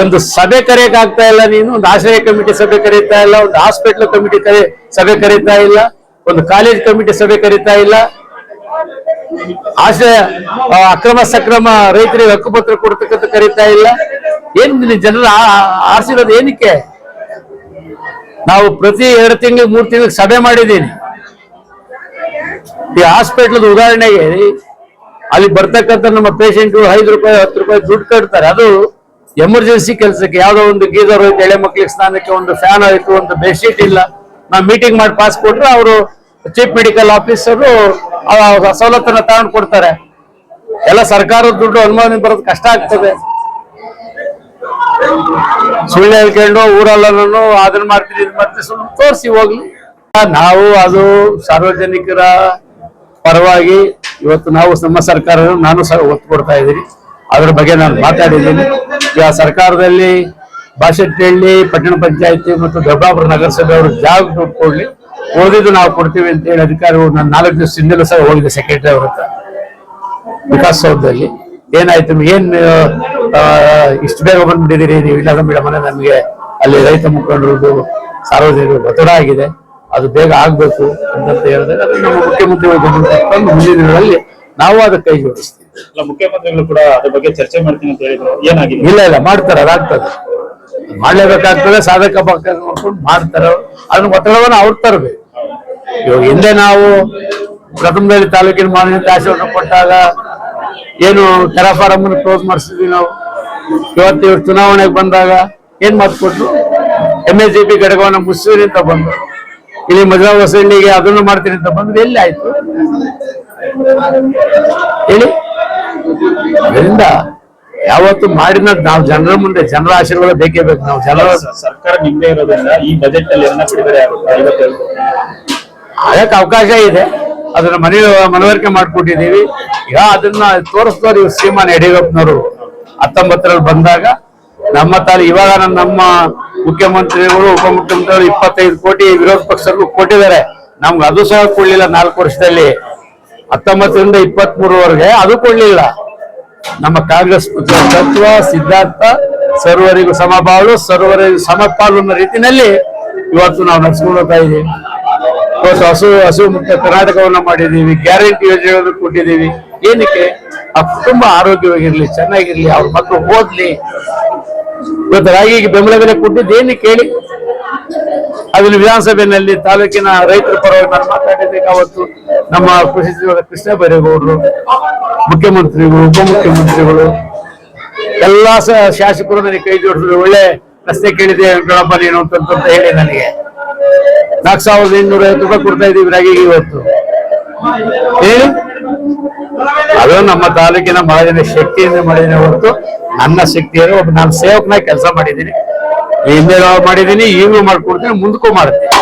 ಒಂದು ಸಭೆ ಕರೆಯಕ್ ಆಗ್ತಾ ಇಲ್ಲ ನೀನು, ಒಂದು ಆಶ್ರಯ ಕಮಿಟಿ ಸಭೆ ಕರೀತಾ ಇಲ್ಲ, ಒಂದು ಹಾಸ್ಪಿಟಲ್ ಕಮಿಟಿ ಕರೆ, ಸಭೆ ಕರೀತಾ ಇಲ್ಲ, ಒಂದು ಕಾಲೇಜ್ ಕಮಿಟಿ ಸಭೆ ಕರೀತಾ ಇಲ್ಲ. ಆಶ್ರಯ ಅಕ್ರಮ ಸಕ್ರಮ ರೈತರಿಗೆ ಹಕ್ಕುಪತ್ರ ಕೊಡ್ತಕ್ಕಂತ ಕರೀತಾ ಇಲ್ಲ. ಏನ್ ಜನರ ಆರಿಸಿರೋದು ಏನಕ್ಕೆ? ನಾವು ಪ್ರತಿ ಎರಡು ತಿಂಗಳು ಮೂರು ತಿಂಗಳಿಗೆ ಸಭೆ ಮಾಡಿದ್ದೀನಿ ಈ ಹಾಸ್ಪಿಟ್ಲದ ಉದಾಹರಣೆಗೆ, ಅಲ್ಲಿ ಬರ್ತಕ್ಕಂಥ ನಮ್ಮ ಪೇಷಂಟ್ ಐದು ರೂಪಾಯಿ, ಹತ್ತು ರೂಪಾಯಿ ದುಡ್ಡು ಕಟ್ತಾರೆ. ಅದು ಎಮರ್ಜೆನ್ಸಿ ಕೆಲಸಕ್ಕೆ ಯಾವುದೋ ಒಂದು ಗೀಜರ್ ಹೋಯ್ತು, ಎಳೆ ಮಕ್ಳಿಗೆ ಸ್ನಾನಕ್ಕೆ ಒಂದು ಫ್ಯಾನ್ ಆಯಿತು ಒಂದು ಬೆಡ್ಶೀಟ್ ಇಲ್ಲ. ನಾವು ಮೀಟಿಂಗ್ ಮಾಡಿ ಪಾಸ್ ಕೊಟ್ರೆ ಅವರು ಚೀಫ್ ಮೆಡಿಕಲ್ ಆಫೀಸರು ಸವಲತ್ತನ್ನ ತಗೊಂಡು ಕೊಡ್ತಾರೆ. ಎಲ್ಲ ಸರ್ಕಾರದ ದುಡ್ಡು ಅನುಮೋದನೆ ಬರೋದು ಕಷ್ಟ ಆಗ್ತದೆ. ಸುಳ್ಳು ಹೇಳ್ಕೊಂಡು ಊರಲ್ಲೂ ಅದನ್ನ ಮಾಡ್ತೀನಿ, ಇದು ಮಾಡ್ತೀನಿ ತೋರಿಸಿ ಹೋಗ್ಲಿ. ನಾವು ಅದು ಸಾರ್ವಜನಿಕರ ಪರವಾಗಿ ಇವತ್ತು ನಾವು ನಮ್ಮ ಸರ್ಕಾರ ನಾನು ಸಹ ಒತ್ತು ಕೊಡ್ತಾ ಇದ್ದೀನಿ. ಅದ್ರ ಬಗ್ಗೆ ನಾನು ಮಾತಾಡಿದ್ದೀನಿ. ಈಗ ಸರ್ಕಾರದಲ್ಲಿ ಬಾಶೆಟ್ಟಿಹಳ್ಳಿ ಪಟ್ಟಣ ಪಂಚಾಯತಿ ಮತ್ತು ದೊಡ್ಡಾಪುರ ನಗರಸಭೆ ಅವರು ಜಾಗ ದುಡ್ಡು ಕೊಡ್ಲಿ ಓದಿದ್ದು ನಾವು ಕೊಡ್ತೀವಿ ಅಂತ ಹೇಳಿ ಅಧಿಕಾರಿಗಳು ನಾನು ನಾಲ್ಕು ದಿವಸ ಹಿಂದೆಲ್ಲ ಸಹ ಹೋಗಿದೆ ಸೆಕ್ರೆಟರಿ ಅವ್ರ ಹತ್ರ. ವಿಕಾಸಸೌಧದಲ್ಲಿ ಏನಾಯ್ತು ಏನ್ ಇಷ್ಟು ಬೇಗ ಬಂದ್ಬಿಟ್ಟಿದ್ದೀರಿ? ನೀವು ಇಲ್ಲ ಮೇಡಮ್ ನಮಗೆ ಅಲ್ಲಿ ರೈತ ಮುಖಂಡರದ್ದು ಸಾರ್ವಜನಿಕರು ಒತ್ತಡ ಆಗಿದೆ. ಅದು ಬೇಗ ಆಗ್ಬೇಕು ಅಂತ ಹೇಳಿದಾಗ ನಮ್ಮ ಮುಖ್ಯಮಂತ್ರಿಗಳು ಮುಂದಿನ ದಿನಗಳಲ್ಲಿ ನಾವು ಅದಕ್ಕೆ ಕೈ ಜೋಡಿಸ್ತೀವಿ. ಅಲ್ಲ ಮುಖ್ಯಮಂತ್ರಿಗಳು ಕೂಡ ಅದ್ರ ಬಗ್ಗೆ ಚರ್ಚೆ ಮಾಡ್ತೀನಿ ಅಂತ ಹೇಳಿದ್ರು. ಏನಾಗಿದೆ? ಇಲ್ಲ ಇಲ್ಲ, ಮಾಡ್ತಾರೆ ಅದಾಗ್ತದೆ ಮಾಡ್ಲೇಬೇಕಾಗ್ತದೆ, ಸಾಧಕ ಪಕ್ಷದ ನೋಡ್ಕೊಂಡು ಮಾಡ್ತಾರೆ. ಅದನ್ನ ಒತ್ತಡವನ್ನು ಅವ್ರು ತರಬೇಕು. ಇವಾಗ ಹಿಂದೆ ನಾವು ಪ್ರಥಮದಲ್ಲಿ ತಾಲೂಕಿನ ಮಾನ್ಯ ಆಶೀರ್ವಾದ ಕೊಟ್ಟಾಗ ಏನು ಫಾರಂ ಕ್ಲೋಸ್ ಮಾಡಿಸಿದ್ವಿ ನಾವು. ಇವತ್ತು ಇವ್ರು ಚುನಾವಣೆಗೆ ಬಂದಾಗ ಏನ್ ಮಾತು ಕೊಟ್ರು? ಎಂ ಎಸ್ ಜಿ ಪಿ ಘಟಕವನ್ನ ಮುಗಿಸ್ತೀನಿ ಅಂತ ಬಂದ್ರು. ಇಲ್ಲಿ ಮದುವೆ ಹೊಸಳ್ಳಿಗೆ ಅದನ್ನು ಮಾಡ್ತೀನಿ ಅಂತ ಬಂದ್ರೆ. ಎಲ್ಲಿ ಆಯ್ತು? ಹೇಳಿ. ಅದರಿಂದ ಯಾವತ್ತು ಮಾಡಿದ ನಾವು ಜನರ ಮುಂದೆ ಜನರ ಆಶೀರ್ವಾದ ಬೇಕೇ ಬೇಕು. ನಾವು ಜನರ ಸರ್ಕಾರ ನಿಮ್ಮದೇ ಇರೋದ್ರಿಂದ ಈ ಬಜೆಟ್ ಅಲ್ಲಿ ಬಿಡುಗಡೆ. ಅದಕ್ಕೆ ಅವಕಾಶ ಇದೆ. ಅದನ್ನ ಮನೆ ಮನವರಿಕೆ ಮಾಡ್ಕೊಟ್ಟಿದೀವಿ ಈಗ ಅದನ್ನ ತೋರಿಸ್ತಾರೆ ಇವ್ರು ಶ್ರೀಮಾನ್ ಯಡಿಯೂರಪ್ಪನವರು. ಹತ್ತೊಂಬತ್ತರಲ್ಲಿ ಬಂದಾಗ ನಮ್ಮ ತಾಲಿ ಇವಾಗ ನಮ್ಮ ಮುಖ್ಯಮಂತ್ರಿಗಳು ಉಪಮುಖ್ಯಮಂತ್ರಿಗಳು ಇಪ್ಪತ್ತೈದು ಕೋಟಿ ವಿರೋಧ ಪಕ್ಷಗಳು ಕೊಟ್ಟಿದ್ದಾರೆ. ನಮ್ಗೆ ಅದು ಸಹ ಕೊಡ್ಲಿಲ್ಲ ನಾಲ್ಕು ವರ್ಷದಲ್ಲಿ. ಹತ್ತೊಂಬತ್ತರಿಂದ ಇಪ್ಪತ್ತ್ ಮೂರವರೆಗೆ ಅದು ಕೊಡ್ಲಿಲ್ಲ. ನಮ್ಮ ಕಾಂಗ್ರೆಸ್ ತತ್ವ, ಸಿದ್ಧಾಂತ, ಸರ್ವರಿಗೂ ಸಮಬಾಳು, ಸರ್ವರಿಗೂ ಸಮಪಾಲು ಅನ್ನೋ ರೀತಿಯಲ್ಲಿ ಇವತ್ತು ನಾವು ನಡ್ಸ್ಕೊಂಡು ಹೋಗ್ತಾ ಇದ್ದೀವಿ. ಇವತ್ತು ಹಸು ಹಸು ಮುಕ್ತ ಕರ್ನಾಟಕವನ್ನ ಮಾಡಿದೀವಿ ಗ್ಯಾರಂಟಿ ಯೋಜನೆಗಳನ್ನು ಕೊಟ್ಟಿದ್ದೀವಿ. ಏನಕ್ಕೆ? ಆ ಕುಟುಂಬ ಆರೋಗ್ಯವಾಗಿರ್ಲಿ, ಚೆನ್ನಾಗಿರ್ಲಿ, ಅವ್ರ ಮಕ್ಕಳು ಓದ್ಲಿ. ಇವತ್ತು ರಾಗಿಗೆ ಬೆಂಬಲ ಬೆಲೆ ಕೊಟ್ಟಿದ್ದು ಏನಕ್ಕೆ ಹೇಳಿ ಅದನ್ನು ವಿಧಾನಸಭೆಯಲ್ಲಿ ತಾಲೂಕಿನ ರೈತರ ಪರವಾಗಿ ನಾನು ಮಾತಾಡಿದ್ದಕ್ಕೆ ಅವತ್ತು ನಮ್ಮ ಕೃಷಿ ಸಚಿವ ಕೃಷ್ಣ ಬೈರೇಗೌಡರು, ಮುಖ್ಯಮಂತ್ರಿಗಳು, ಉಪಮುಖ್ಯಮಂತ್ರಿಗಳು, ಎಲ್ಲಾ ಶಾಸಕರು ನನಗೆ ಕೈ ಜೋಡಿಸಿದ್ರು. ಒಳ್ಳೆ ರಸ್ತೆ ಕೇಳಿದೆ ವೆಂಕಟಪ್ಪ ನೀನು ಅಂತ ಹೇಳಿ ನನಗೆ. ನಾಲ್ಕು ಸಾವಿರದ ಇನ್ನೂರ ಐವತ್ತು ರೂಪಾಯಿ ಕೊಡ್ತಾ ಇದೀವಿ ರಾಗಿಗೆ ಇವತ್ತು. ಹೇಳಿ ಅದು ನಮ್ಮ ತಾಲೂಕಿನ ಮಾಡಿದ ಶಕ್ತಿಯಿಂದ ಮಾಡಿದ್ದೀನಿ ಹೊರತು ನನ್ನ ಶಕ್ತಿಯನ್ನು ಒಬ್ಬ ನಾನು ಸೇವಕನಾಗಿ ಕೆಲಸ ಮಾಡಿದ್ದೀನಿ. ಹಿಂದೆ ಮಾಡಿದ್ದೀನಿ, ಈಗಲೂ ಮಾಡ್ಕೊಡ್ತೀನಿ, ಮುಂದಕ್ಕೂ ಮಾಡ್ತೀನಿ